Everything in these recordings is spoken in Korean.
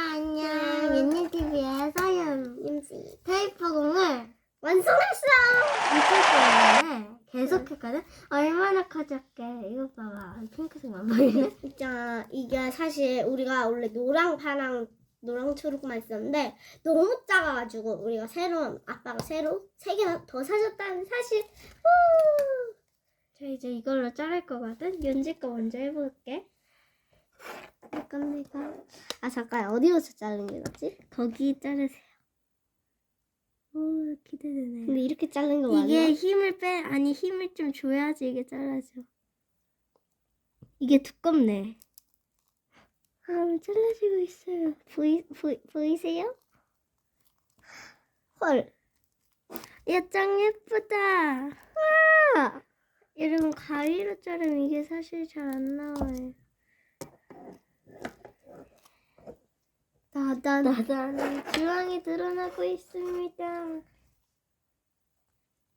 안녕. 윤니TV의 서윤, 임지. 테이프 공을 완성했어! 이틀 동안에 계속 했거든? 얼마나 커졌게. 이거 봐봐. 핑크색만 보이네? 있잖아. 이게 사실 우리가 원래 노랑, 파랑, 노랑, 초록만 있었는데 너무 작아가지고 우리가 새로 아빠가 새로 세 개나 더 사줬다는 사실. 후! 자, 이제 이걸로 자를 거거든? 윤지 거 먼저 해볼게. 잠깐 내가 아 잠깐 어디로서 자르는 게 낫지? 거기 자르세요. 오, 기대되네. 근데 이렇게 자르는 거 맞나? 이게 힘을 빼, 아니, 힘을 좀 줘야지 이게 잘라져. 이게 두껍네. 아, 잘라지고 있어요. 보이, 보이, 보이세요? 헐. 야, 짱 예쁘다. 와! 여러분, 가위로 자르면 이게 사실 잘 안 나와요. 나단 나다는 주황이 드러나고 있습니다.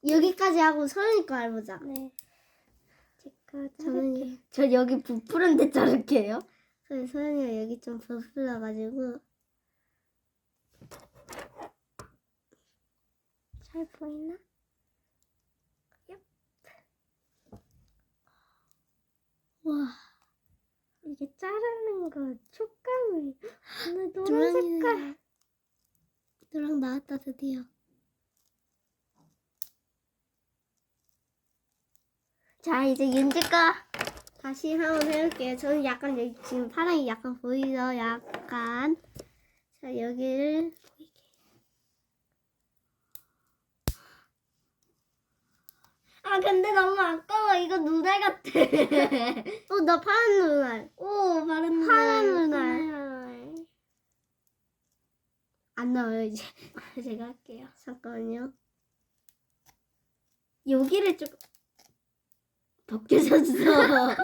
여기까지 하고 서연이 거 해보자. 네. 제가 저는. 저 여기 부풀은 데 자를게요. 그래 서연이가 여기 좀 부풀러가지고 잘 보이나? 와 이게 자르는 거 촉감이 나 노란. 색깔 너랑 나왔다 드디어. 자 이제 윤지가 다시 한번 해볼게요. 저는 약간 여기 지금 파랑이 약간 보이죠? 약간 자 여기를 보이게. 아 근데 너무 아까워 이거 눈알 같아 어 나 파란 눈알. 오 파란 파란 눈알. 안 나와요 이제. 제가 할게요 잠깐만요. 여기를 조금 벗겨졌어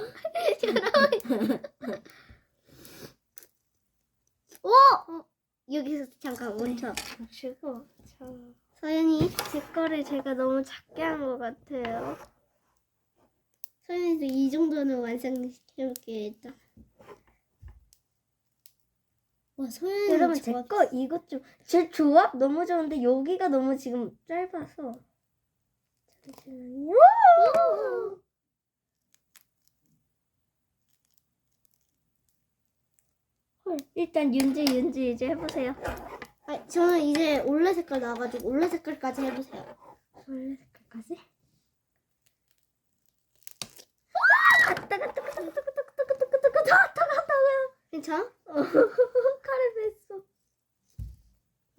오! 여기서 잠깐 멈춰. 주고 저 서연이 제 거를 제가 너무 작게 한 것 같아요 서연이도 이 정도는 완성해볼게요 일단. 와 서연이 여러분 제거 이것 좀 제 조합 너무 좋은데 여기가 너무 지금 짧아서. 잠시만요. 헐, 일단 윤지 윤지 이제 해보세요. 아, 저는 이제 올레 색깔 나와가지고 올레 색깔까지 해보세요. 원래 색깔까지 괜찮아? 어, 칼을 뺐어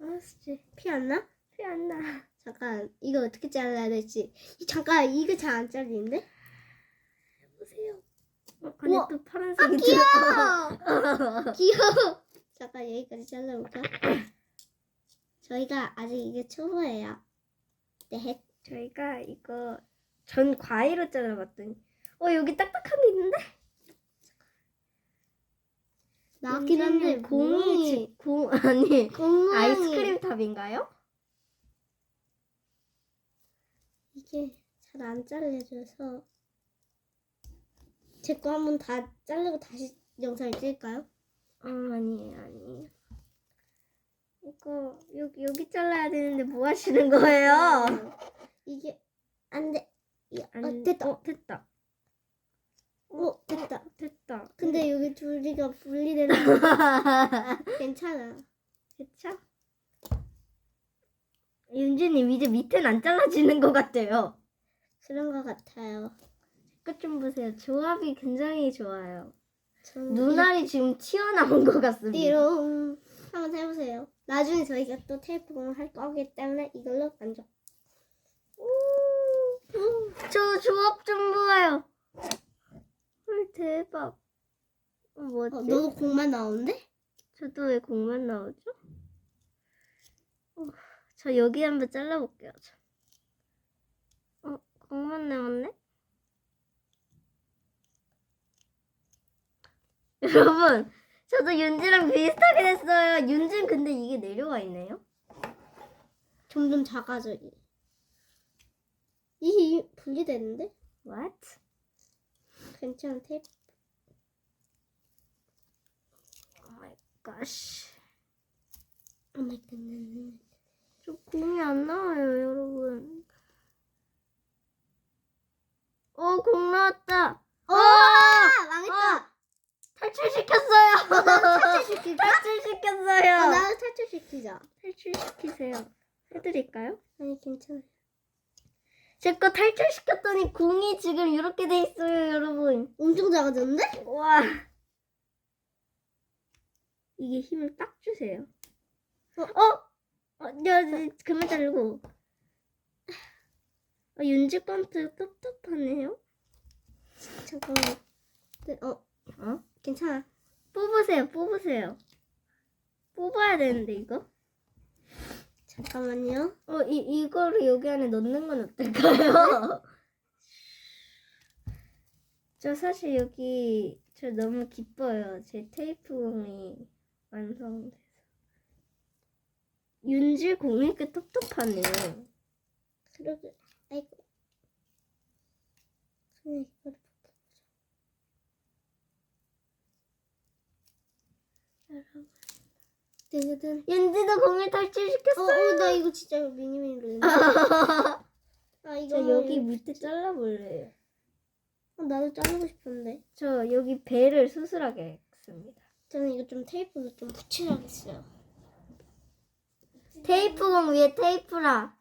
알았지 피 안 나? 피 안 나 잠깐 이거 어떻게 잘라야 될지. 이- 잠깐 이거 잘 안 잘리는데? 보세요 어, 안에 우와. 또 파란색이 귀여워. 귀여워. 잠깐 여기까지 잘라볼까? 저희가 아직 이게 초보예요. 네. 저희가 이거 전 과일로 잘라봤더니 어 여기 딱딱한 게 있는데 나왔긴 한데 공이 공이 지- 공 아니 공 아이스크림 탑인가요? 이게 잘 안 잘려져서 제 거 한번 다 자르고 다시 영상을 찍을까요? 어 아니에요 아니에요 이거 여기 여기 잘라야 되는데 뭐 하시는 거예요? 이게 안 돼. 이- 안- 어, 됐다. 어, 됐다 어, 됐다. 됐다 근데 여기 둘이가 분리되는 거 괜찮아. 됐죠? 윤주님 이제 밑에는 안 잘라지는 것 같아요 그런 것 같아요. 끝 좀 보세요 조합이 굉장히 좋아요 눈알이 지금 튀어나온 것 같습니다 띠롱 한번 해보세요. 나중에 저희가 또 테이프공을 할 거기 때문에 이걸로 만족. 저 조합 좀 봐요. 헐 대박. 어, 뭐지? 어, 너도 공만 나오는데? 저도 왜 공만 나오죠? 어, 저 여기 한번 잘라볼게요. 저. 어, 공만 나왔네? 여러분, 저도 윤지랑 비슷하게 됐어요. 윤지는 근데 이게 내려와 있네요. 점점 작아져. 이, 이 분리되는데? What? 괜찮은 테이프. 갓. 저 공이 안 나와요, 여러분. 어, 공 나왔다. 어, 망했다. 아, 탈출시켰어요. 탈출시킬까? 탈출시켰어요. 어, 나도 탈출시키자. 탈출시키세요. 해드릴까요? 아니 괜찮아. 제거 탈출시켰더니 공이 지금 이렇게 돼 있어요, 여러분. 엄청 작아졌는데? 와. 이게 힘을 딱 주세요. 어? 어? 어, 야, 야, 그만 자르고. 아, 윤지 건트 섭섭하네요. 잠깐만. 네, 어, 어? 괜찮아. 뽑으세요, 뽑으세요. 뽑아야 되는데, 이거? 잠깐만요. 어, 이, 이거를 여기 안에 넣는 건 어떨까요? 저 사실 여기, 저 너무 기뻐요. 제 테이프 공이 완성돼서. 윤지 공이 꽤 똑똑하네요. 그러게. 아이고. 이거를 뜨든. 윤지도 공을 어, 탈출시켰어요. 어, 나 이거 진짜 미니미니로. 아, 이거 저 여기 밑에 잘라볼래요. 어, 나도 자르고 싶은데. 저 여기 배를 수술하게 했습니다. 저는 이거 좀 테이프로 좀 붙여야겠어요. 테이프 공 위에 테이프라.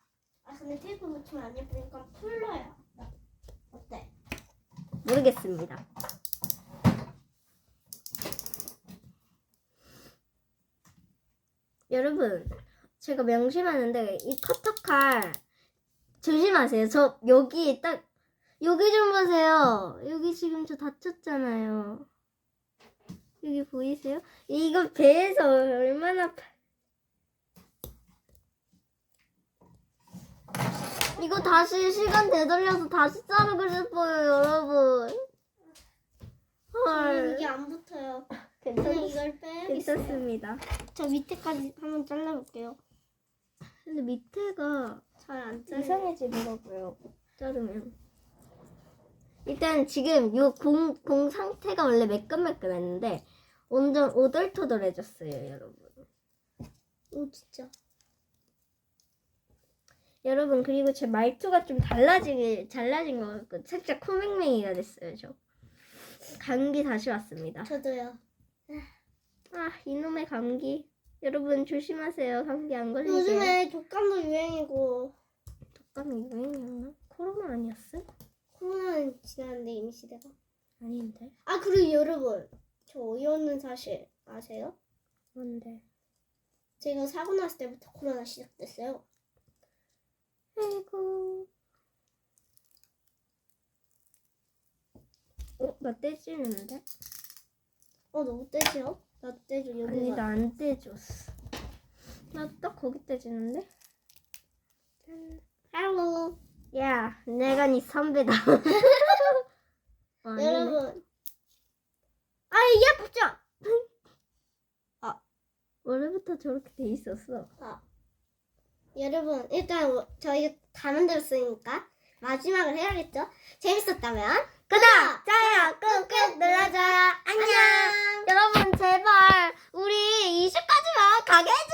아, 근데 테이프 붙이면 안 예쁘니까 풀러요. 어때? 모르겠습니다. 여러분, 제가 명심하는데 이 커터칼 조심하세요. 저 여기 딱 여기 좀 보세요. 여기 지금 저 다쳤잖아요. 여기 보이세요? 이거 배에서 얼마나 파- 이거 다시 시간 되돌려서 다시 자르고 싶어요, 여러분. 저는 이게 헐. 안 붙어요. 그냥 괜찮, 이걸 빼야겠어요. 괜찮습니다. 저 밑에까지 한번 잘라볼게요. 근데 밑에가 잘 안 잘려. 이상해지더라고요. 자르면. 일단 지금 요 공, 공 상태가 원래 매끈매끈했는데 완전 오돌토돌해졌어요, 여러분. 오, 진짜. 여러분 그리고 제 말투가 좀 달라지게 달라진 것 같고 살짝 코맹맹이가 됐어요, 저. 감기 다시 왔습니다. 저도요. 아 이놈의 감기. 여러분 조심하세요. 감기 안 걸리게. 요즘에 독감도 유행이고 독감이 유행이었나? 코로나 아니었어? 코로나는 지났는데 이미 시대가. 아닌데. 아 그리고 여러분 저 어이없는 사실 아세요? 뭔데? 제가 사고 났을 때부터 코로나 시작됐어요. 아이고. 어, 나 떼지는데? 어 너무 떼죠? 나도 떼줘 아니, 여기가. 나안 떼줬어. 나 딱 거기 떼지는데? 야, 내가 네 선배다. 여러분. 아, 예쁘죠? 아, 원래부터 저렇게 돼 있었어. 아. 여러분, 일단 뭐, 저희가 다 만들었으니까 마지막을 해야겠죠? 재밌었다면 구독, 좋아요 꾹꾹 눌러줘요. 안녕. 안녕. 여러분, 제발 우리 20까지만 가게 해줘요.